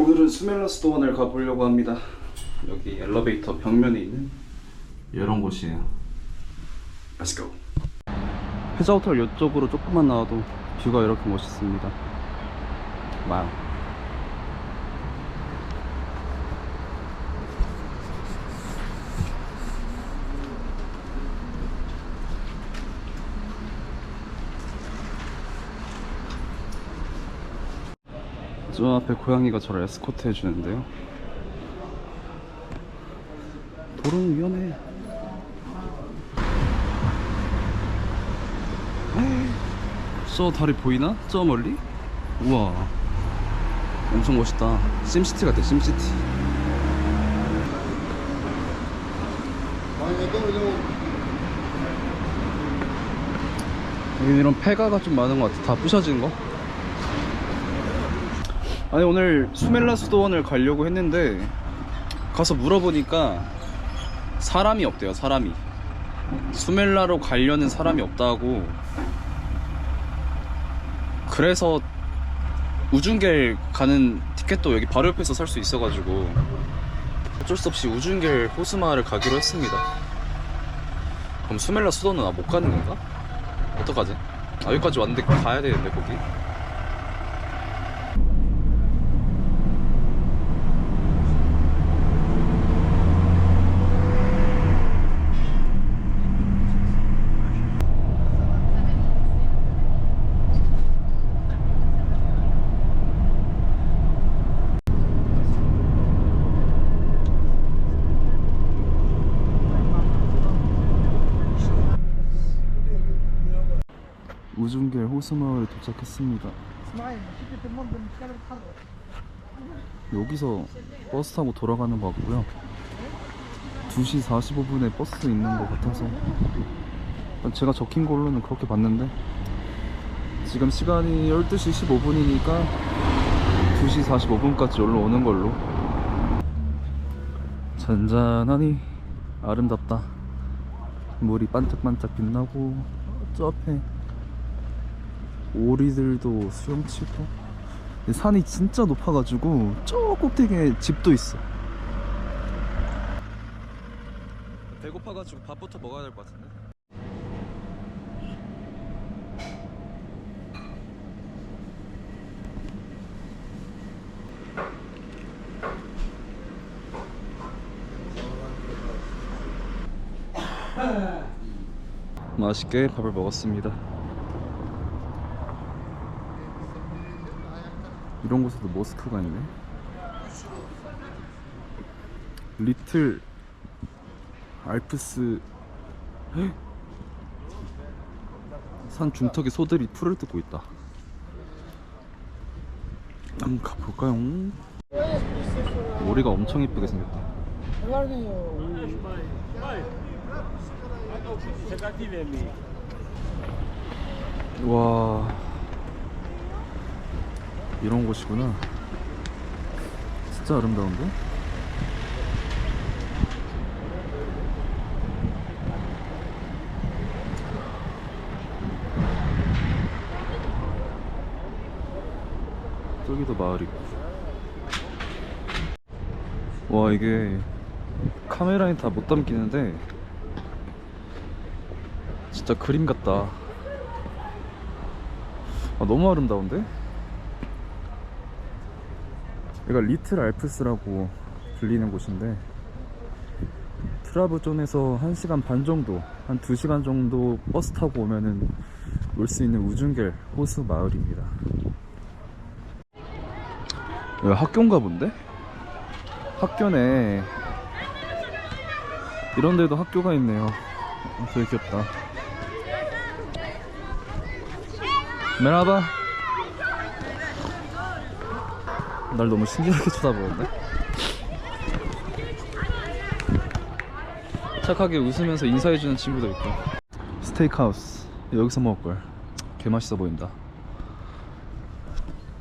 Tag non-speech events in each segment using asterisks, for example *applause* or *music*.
오늘은 수멜러스 도원을 가보려고 합니다. 여기 엘리베이터 벽면에 있는 이런 곳이에요. Let's go. 해저호텔 이쪽으로 조금만 나와도 뷰가 이렇게 멋있습니다. 와우. 저 앞에 고양이가 저를 에스코트 해주는데요. 도로는 위험해. 저 다리 보이나? 저 멀리? 우와. 엄청 멋있다. 심시티 같아, 심시티. 여기 이런 폐가가 좀 많은 것 같아. 다 부셔진 거. 아니 오늘 수멜라 수도원을 가려고 했는데 가서 물어보니까 사람이 없대요 사람이 수멜라로 가려는 사람이 없다고 그래서 우중겔 가는 티켓도 여기 바로 옆에서 살 수 있어가지고 어쩔 수 없이 우중겔 호수마을을 가기로 했습니다 그럼 수멜라 수도는 아, 못 가는 건가? 어떡하지? 아 여기까지 왔는데 가야 되는데 거기 호수마을에 도착했습니다. 여기서 버스 타고 돌아가는 것 같고요. 2시 45분에 버스 있는 것 같아서 제가 적힌 걸로는 그렇게 봤는데 지금 시간이 12시 15분이니까 2시 45분까지 올라오는 걸로 잔잔하니 아름답다 물이 반짝반짝 빛나고 저 앞에 오리들도 수영치고? 산이 진짜 높아가지고 저 꼭대기에 집도 있어. 배고파가지고 밥부터 먹어야 될 것 같은데? 맛있게 밥을 먹었습니다 이런 곳에도 모스크가 있네. 리틀 알프스 헉! 산 중턱에 소들이 풀을 뜯고 있다. 한번 가볼까요? 머리가 엄청 이쁘게 생겼다. 와. 이런 곳이구나. 진짜 아름다운데? 저기도 마을 있고. 와, 이게 카메라에 다못 담기는데 진짜 그림 같다. 아, 너무 아름다운데? 여기가 리틀 알프스라고 불리는 곳인데 트라브존에서 1시간 반 정도 한 2시간 정도 버스 타고 오면은 올 수 있는 우중겔 호수 마을입니다. 여기 학교인가 본데? 학교네. 이런 데도 학교가 있네요. 어, 되게 귀엽다. 메라바 날 너무 신기하게 쳐다보는데? 착하게 웃으면서 인사해주는 친구도 있고. 스테이크하우스. 여기서 먹을걸. 개 맛있어 보인다.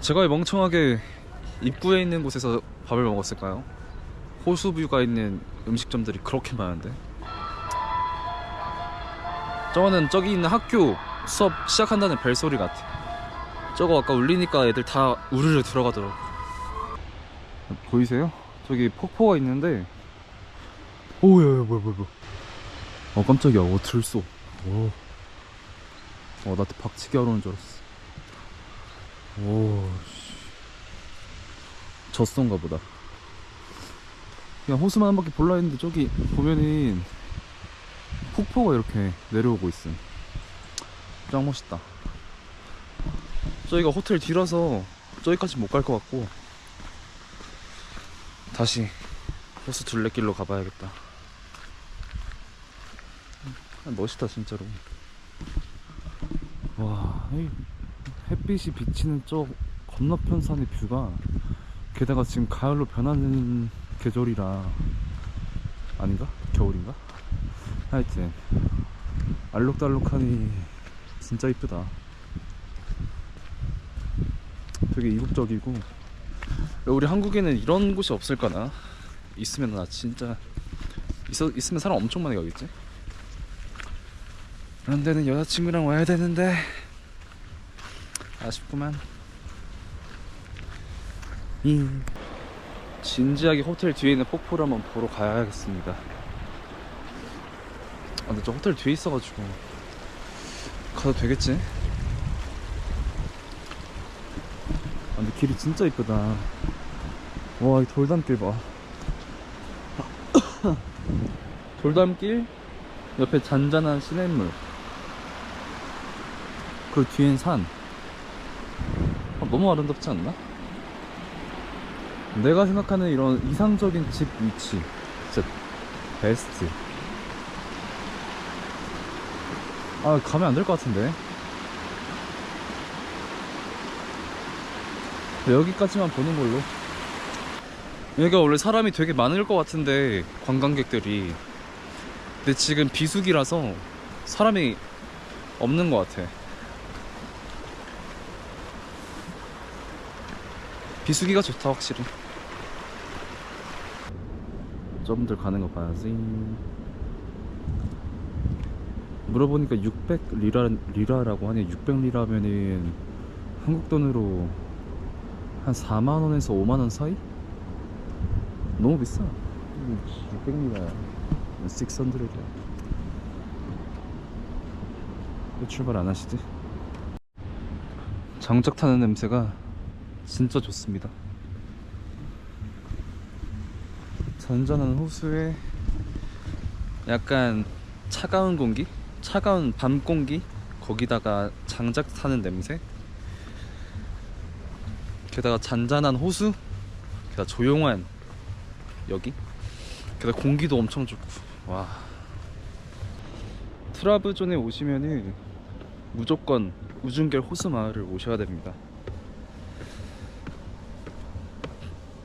제가 왜 멍청하게 입구에 있는 곳에서 밥을 먹었을까요? 호수뷰가 있는 음식점들이 그렇게 많은데? 저거는 저기 있는 학교 수업 시작한다는 벨소리 같아. 저거 아까 울리니까 애들 다 우르르 들어가더라고 보이세요? 저기 폭포가 있는데. 오야 야, 뭐야 뭐야 뭐야. 어 깜짝이야. 어 들쏘 오. 어 나한테 박치기 하러 오는 줄 알았어. 오씨. 젖소인가 보다. 그냥 호수만 한 바퀴 볼라 했는데 저기 보면은 폭포가 이렇게 내려오고 있음. 짱 멋있다. 저희가 호텔 뒤라서 저기까지 못 갈 것 같고 다시 호수 둘레길로 가봐야겠다 아, 멋있다 진짜로 와이 햇빛이 비치는 저 건너편 산의 뷰가 게다가 지금 가을로 변하는 계절이라 아닌가? 겨울인가? 하여튼 알록달록하니 진짜 이쁘다 되게 이국적이고 우리 한국에는 이런 곳이 없을까나? 있으면 나 진짜 있어, 있으면 사람 엄청 많이 가겠지? 그런 데는 여자친구랑 와야 되는데 아쉽구만. 이 진지하게 호텔 뒤에 있는 폭포를 한번 보러 가야겠습니다. 아, 근데 저 호텔 뒤에 있어가지고 가도 되겠지? 아, 근데 길이 진짜 이쁘다 와 이 돌담길 봐. *coughs* 돌담길? 옆에 잔잔한 시냇물. 그 뒤엔 산. 아, 너무 아름답지 않나? 내가 생각하는 이런 이상적인 집 위치. 진짜 베스트. 아 가면 안 될 것 같은데. 여기까지만 보는 걸로 여기가 원래 사람이 되게 많을 것 같은데 관광객들이. 근데 지금 비수기라서 사람이 없는 것 같아. 비수기가 좋다 확실히. 저분들 가는 거 봐야지. 물어보니까 600 리라, 리라라고 하네. 600 리라면은 한국 돈으로 한 4만원에서 5만원 사이? 너무 비싸 600 리라야 600이야 왜 출발 안 하시지? 장작 타는 냄새가 진짜 좋습니다. 잔잔한 호수에 약간 차가운 공기? 차가운 밤 공기? 거기다가 장작 타는 냄새? 게다가 잔잔한 호수? 게다가 조용한 여기? 게다가 공기도 엄청 좋고 와 트라브존에 오시면은 무조건 우중겔 호수 마을을 오셔야 됩니다.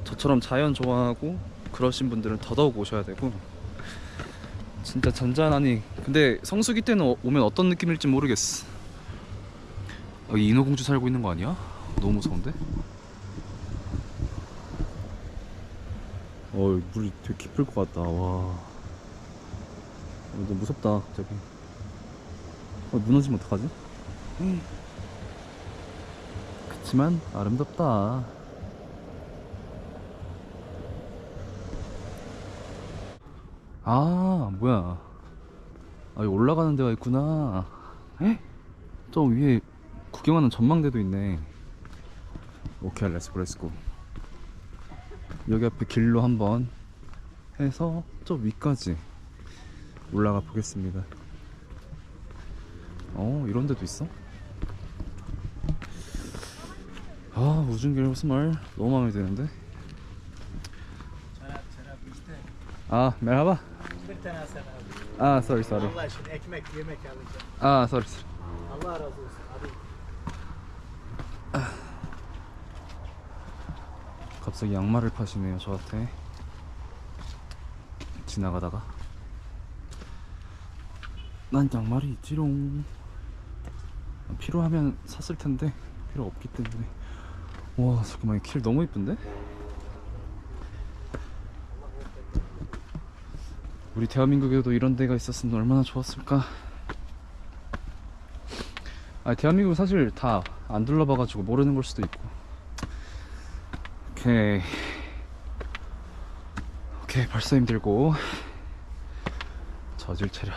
저처럼 자연 좋아하고 그러신 분들은 더더욱 오셔야 되고 진짜 잔잔하니 근데 성수기 때는 어- 오면 어떤 느낌일지 모르겠어 여기 인어공주 살고 있는 거 아니야? 너무 무서운데? 어 물이 되게 깊을 것 같다. 와. 어, 너무 무섭다 저기. 어, 무너지면 어떡하지? 그치만 아름답다. 아 뭐야. 아 여기 올라가는 데가 있구나. 에? 저 위에 구경하는 전망대도 있네. 오케이 렛츠고 렛츠고 여기 앞에 길로 한번 해서 저 위까지 올라가 보겠습니다 어 이런 데도 있어? 아 우중길 호수마을 너무 마음에 드는데. 아 merhaba Bir tane sen abi. 아 sorry sorry Allah aşkına ekmek yemek alacağım. 아 sorry sorry Allah razı olsun. Hadi. 갑자기 양말을 파시네요 저한테. 지나가다가. 난 양말이 있지롱. 필요하면 샀을 텐데 필요 없기 때문에. 와 잠깐만 길 너무 이쁜데? 우리 대한민국에도 이런 데가 있었으면 얼마나 좋았을까? 아 대한민국 사실 다 안 둘러봐가지고 모르는 걸 수도 있고 오케이. 오케이 벌써 힘들고. 저질 체력.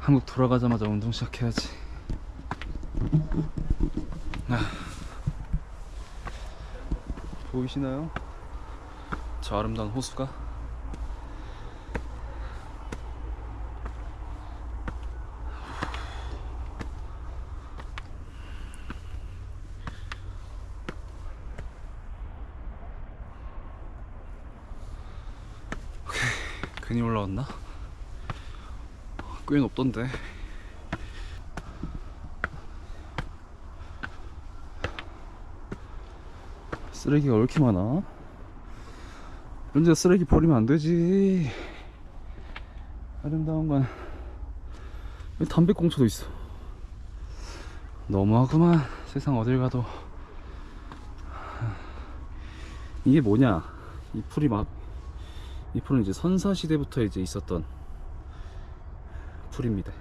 한국 돌아가자마자 운동 시작해야지. 아. 보이시나요? 저 아름다운 호수가 괜히 올라왔나? 꽤 높던데. 쓰레기가 왜 이렇게 많아? 데 쓰레기 버리면 안 되지. 아름다운 건. 담배꽁초도 있어. 너무하구만. 세상 어딜 가도. 이게 뭐냐? 이 풀이 막 이 풀은 이제 선사 시대부터 이제 있었던 풀입니다.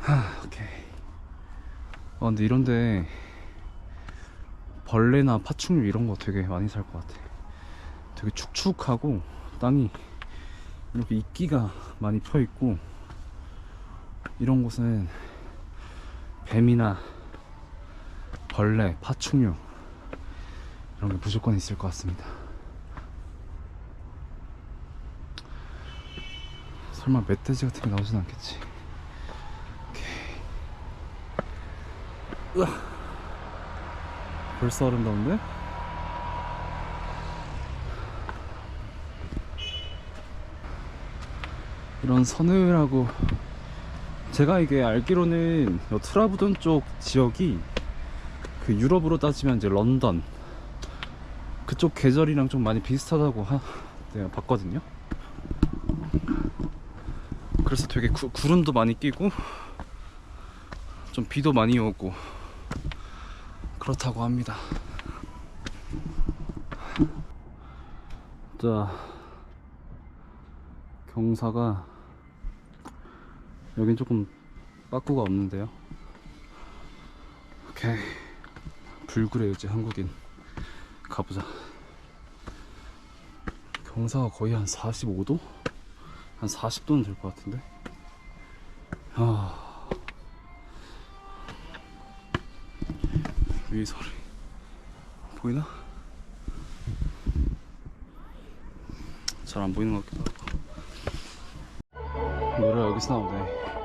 하, 오케이. 아 근데 이런데 벌레나 파충류 이런 거 되게 많이 살 것 같아. 되게 축축하고 땅이 이렇게 이끼가 많이 펴 있고 이런 곳은 뱀이나 벌레, 파충류 이런 게 무조건 있을 것 같습니다. 설마 멧돼지 같은 게 나오진 않겠지. 으아. 벌써 아름다운데? 이런 서늘하고 제가 이게 알기로는 요 트라부돈 쪽 지역이 그 유럽으로 따지면 이제 런던 그쪽 계절이랑 좀 많이 비슷하다고 하, 내가 봤거든요. 그래서 되게 구, 구름도 많이 끼고 좀 비도 많이 오고 그렇다고 합니다. 자, 경사가 여긴 조금 빠꾸가 없는데요. 오케이. 불그레 이제 한국인. 가보자. 경사가 거의 한 45도? 한 40도는 될 것 같은데? 아. 위 소리. 보이나? 잘 안 보이는 것 같기도 하고. 노래가 여기서 나오네.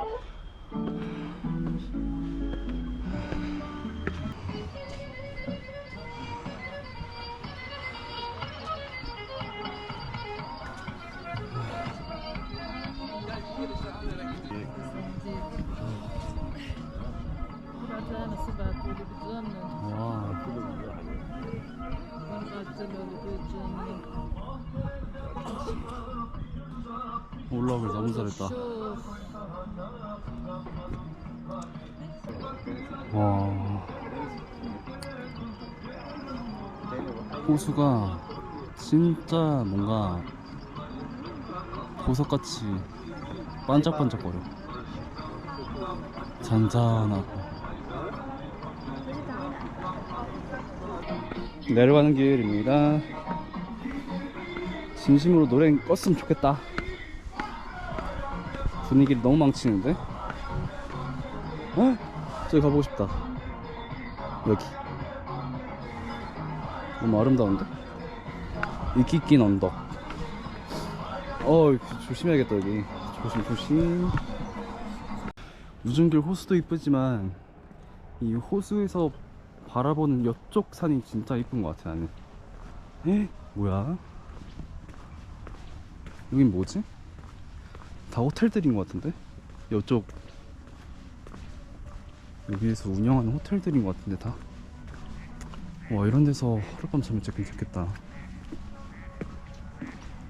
올라오길 너무 잘했다. 와. 호수가 진짜 뭔가 보석같이 반짝반짝거려. 잔잔하고. 내려가는 길입니다. 진심으로 노래 껐으면 좋겠다. 분위기를 너무 망치는데? 어? 저기 가보고 싶다. 여기. 너무 아름다운데? 이끼 낀 언덕. 어, 조심해야겠다, 여기. 조심, 조심. 우중길 호수도 이쁘지만, 이 호수에서 바라보는 이쪽 산이 진짜 이쁜 것 같아, 나는. 에? 뭐야? 여긴 뭐지? 다 호텔들인 것 같은데? 이쪽 여기에서 운영하는 호텔들인 것 같은데 다. 와 이런 데서 하룻밤 자면 진짜 괜찮겠다.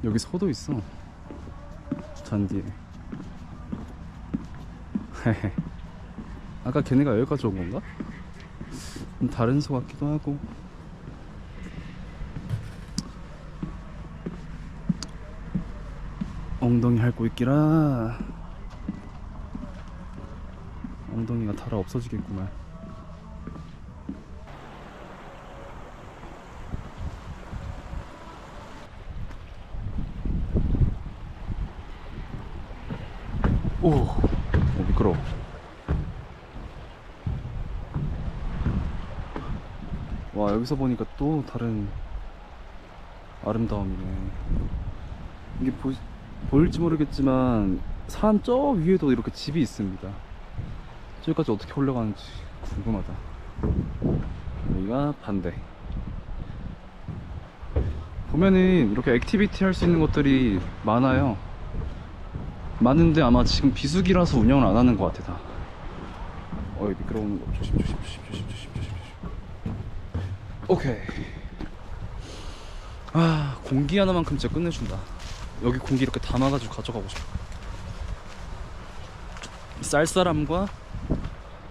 여기 소도 있어. 잔디에. *laughs* 아까 걔네가 여기까지 온 건가? 좀 다른 소 같기도 하고. 엉덩이 핥고 있기라. 엉덩이가 달아 없어지겠구만. 오, 오 미끄러워. 와 여기서 보니까 또 다른 아름다움이네. 이게 보, 보일지 모르겠지만 산 저 위에도 이렇게 집이 있습니다. 저기까지 어떻게 올라가는지 궁금하다. 여기가 반대. 보면은 이렇게 액티비티 할 수 있는 것들이 많아요. 많은데 아마 지금 비수기라서 운영을 안 하는 것 같아 다. 어이 미끄러우는 거 조심 조심 조심 조심 조심. 오케이. 아 공기 하나만큼 진짜 끝내준다. 여기 공기 이렇게 담아가지고 가져가고 싶어. 쌀쌀함과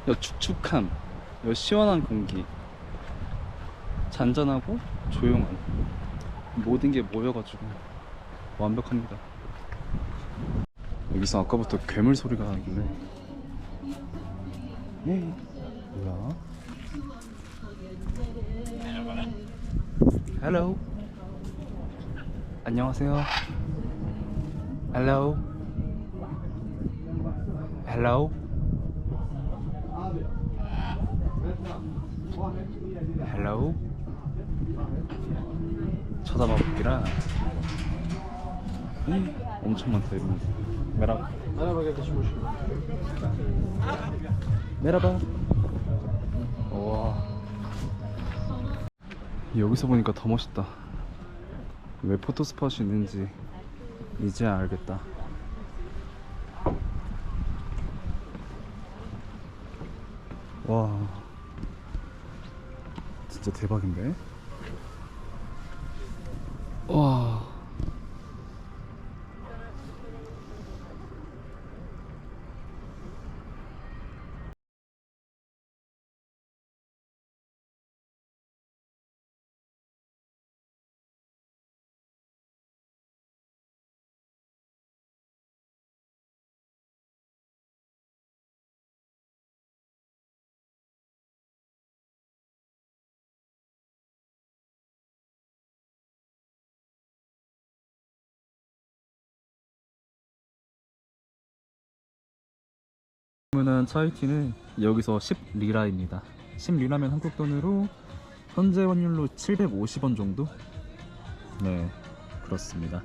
여 축축함, 여 시원한 공기, 잔잔하고 조용한 모든 게 모여가지고 완벽합니다. 여기서 아까부터 괴물 소리가 나길래 에이 뭐야? 헬로 안녕하세요. 헬로 헬로 헬로 쳐다봐 볼기라. 엄청 많다 이런 거. 메라바. Merhaba kardeşim hoş 메라바. 와 여기서 보니까 더 멋있다. 왜 포토스팟이 있는지 이제 알겠다. 와. 진짜 대박인데 주문한 차이티는 여기서 10리라입니다. 10리라면 한국 돈으로 현재 환율로 750원 정도? 네, 그렇습니다.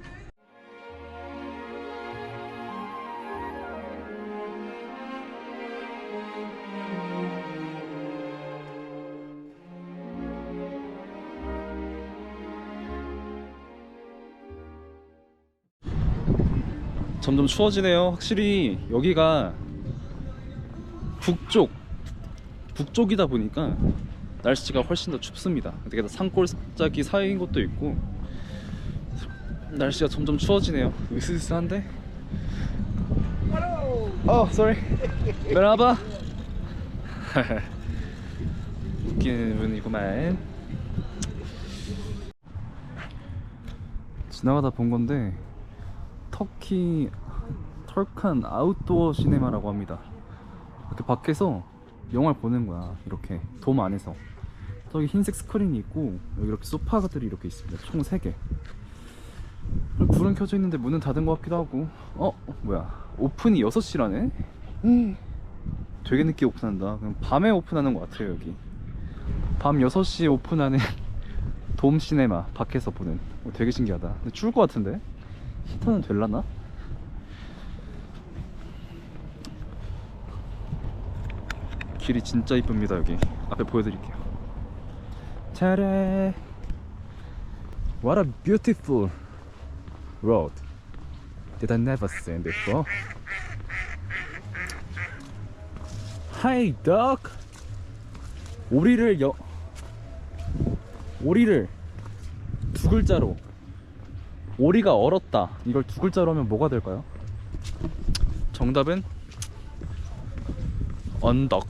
점점 추워지네요. 확실히 여기가 북쪽 북쪽이다 보니까 날씨가 훨씬 더 춥습니다. 게다가 산골짜기 사이인 것도 있고 날씨가 점점 추워지네요. 으스스한데? 어, sorry. 메라바. *laughs* 웃기는 분이구만. 지나가다 본 건데 터키 털칸 아웃도어 시네마라고 합니다. 이렇게 밖에서 영화를 보는 거야 이렇게. 돔 안에서. 저기 흰색 스크린이 있고 여기 이렇게 소파들이 이렇게 있습니다. 총 3개. 불은 켜져 있는데 문은 닫은 것 같기도 하고. 어? 뭐야. 오픈이 6시라네? 되게 늦게 오픈한다. 그럼 밤에 오픈하는 것 같아요 여기. 밤 6시에 오픈하는 *laughs* 돔 시네마 밖에서 보는. 어, 되게 신기하다. 근데 추울 것 같은데? 히터는 될라나? 길이 진짜 이쁩니다 여기. 앞에 보여드릴게요. 차례 What a beautiful road. Did I never seen before? Hi dog. 오리를 여 오리를 두 글자로 오리가 얼었다. 이걸 두 글자로 하면 뭐가 될까요? 정답은 언덕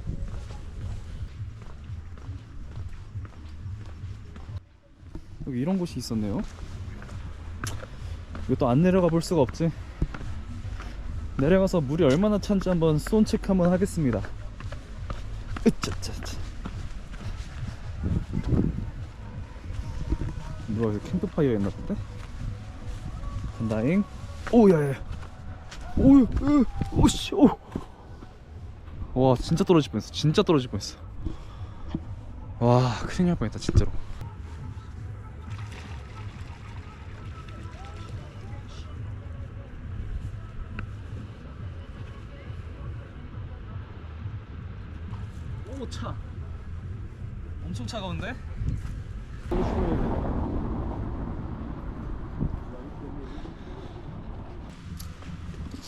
여기 이런 곳이 있었네요 또안 내려가 볼 수가 없지 내려가서 물이 얼마나 찬지 한번 체크 한번 하겠습니다 으짜짜짜 누가 여기 캠프파이어 했나 본데? 간다잉 오야야 오유, 으, 오씨, 오. 와, 진짜 떨어질 뻔했어. 진짜 떨어질 뻔했어. 와, 큰일 날 뻔했다, 진짜로. 차가운데?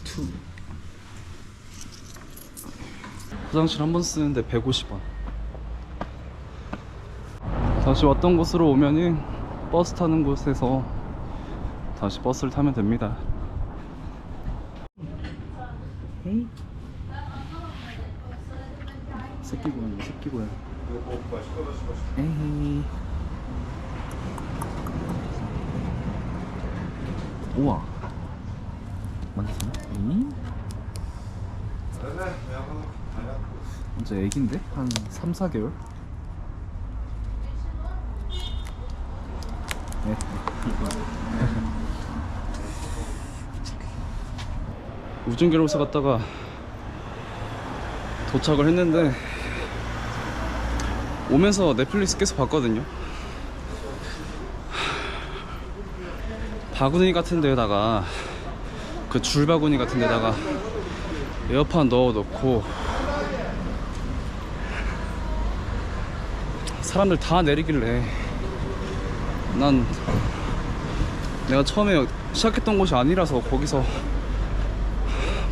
투. 화장실 한 번 쓰는데 150원. 다시 왔던 곳으로 오면은 버스 타는 곳에서 다시 버스를 타면 됩니다. 새끼 고양, 새끼 고양. 에이. 우와. 만졌나? 이? 이제 애기인데? 한 3, 4개월? 네. *laughs* 우중계로서 갔다가 도착을 했는데 오면서 넷플릭스 계속 봤거든요. 바구니 같은 데다가 그 줄바구니 같은 데다가 에어팟 넣어 놓고 사람들 다 내리길래 난 내가 처음에 시작했던 곳이 아니라서 거기서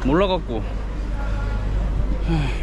몰라갖고 하,